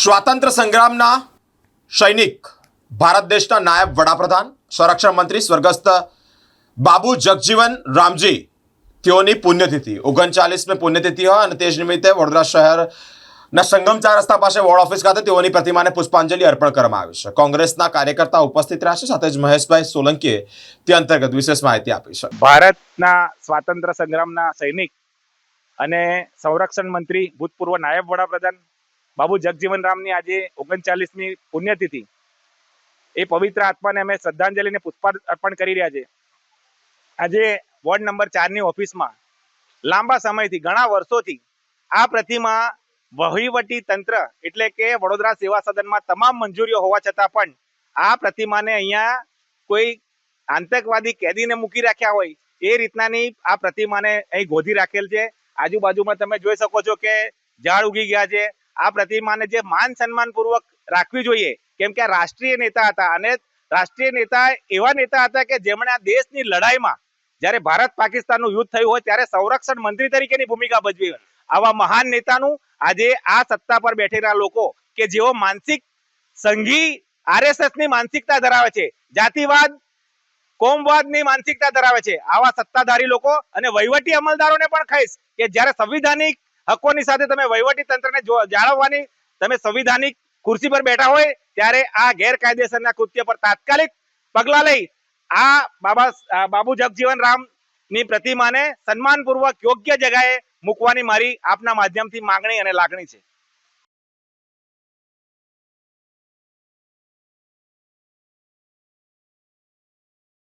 સ્વાતંત્ર્ય સંગ્રામના સૈનિક, ભારત દેશના નાયબ વડાપ્રધાન, સંરક્ષણ મંત્રી સ્વર્ગસ્થ બાબુ જગજીવન રામજી, તેઓની પુણ્યતિથિ. ઓગણચાલીસમી પુણ્યતિથિ હોય અને તે જ નિમિત્તે વડોદરા શહેરના સંગમ ચાર રસ્તા પાસે વોર્ડ ઓફિસ ખાતે તેઓની પ્રતિમાને પુષ્પાંજલિ અર્પણ કરવામાં આવી છે. કોંગ્રેસના કાર્યકર્તા ઉપસ્થિત રહ્યા છે, સાથે જ મહેશભાઈ સોલંકીએ તે અંતર્ગત વિશેષ માહિતી આપી છે. ભારતના સ્વાતંત્ર્ય સંગ્રામના સૈનિક અને સંરક્ષણ મંત્રી, ભૂતપૂર્વ નાયબ વડાપ્રધાન બાબુ જગજીવન રામની આજે ઓગણચાલીસમી પુણ્યતિથિ. એ પવિત્ર આત્માને અમે શ્રદ્ધાંજલિને પુષ્પાર્પણ કરી રહ્યા છે આજે વોર્ડ નંબર ચારની ઓફિસમાં લાંબા સમયથી, ઘણા વર્ષોથી આ પ્રતિમા વહીવટી તંત્ર એટલે કે વડોદરા સેવા સદનમાં તમામ મંજૂરીઓ હોવા છતાં પણ આ પ્રતિમાને અહીંયા કોઈ આતંકવાદી કેદીને મૂકી રાખ્યા હોય એ રીતનાની આ પ્રતિમાને અહીં ગોધી રાખેલ છે. આજુબાજુમાં તમે જોઈ શકો છો કે ઝાડ ઉગી ગયા છે. આ પ્રતિમાને જે માન સન્માન પૂર્વક રાખવી જોઈએ, કેમ કે રાષ્ટ્રીય નેતા હતા અને રાષ્ટ્રીય નેતા એવા નેતા હતા કે જેમણે આ દેશની લડાઈમાં જ્યારે ભારત પાકિસ્તાનનું યુદ્ધ થયું હોય ત્યારે સંરક્ષણ મંત્રી તરીકેની ભૂમિકા ભજવી આવા મહાન નેતાનું આજે આ સત્તા પર બેઠેલા લોકો કે જેઓ માનસિક સંઘી આરએસએસની માનસિકતા ધરાવે છે, જાતિવાદ, કોમવાદની માનસિકતા ધરાવે છે, આવા સત્તાધારી લોકો અને વહીવટી અમલદારોને પણ કહીશ કે જ્યારે સંવિધાનિક હકોની સાથે તમે વહીવટી તંત્રને જાળવવાની, તમે સંવિધાનિક ખુરશી પર બેઠા હોય, ત્યારે આ ગેરકાયદેસરના કૃત્ય પર તાત્કાલિક પગલા લઈ આ બાબા બાબુ જગજીવન રામની પ્રતિમાને સન્માનપૂર્વક યોગ્ય જગાએ મૂકવાની મારી આપના માધ્યમથી માંગણી અને લાગણી છે.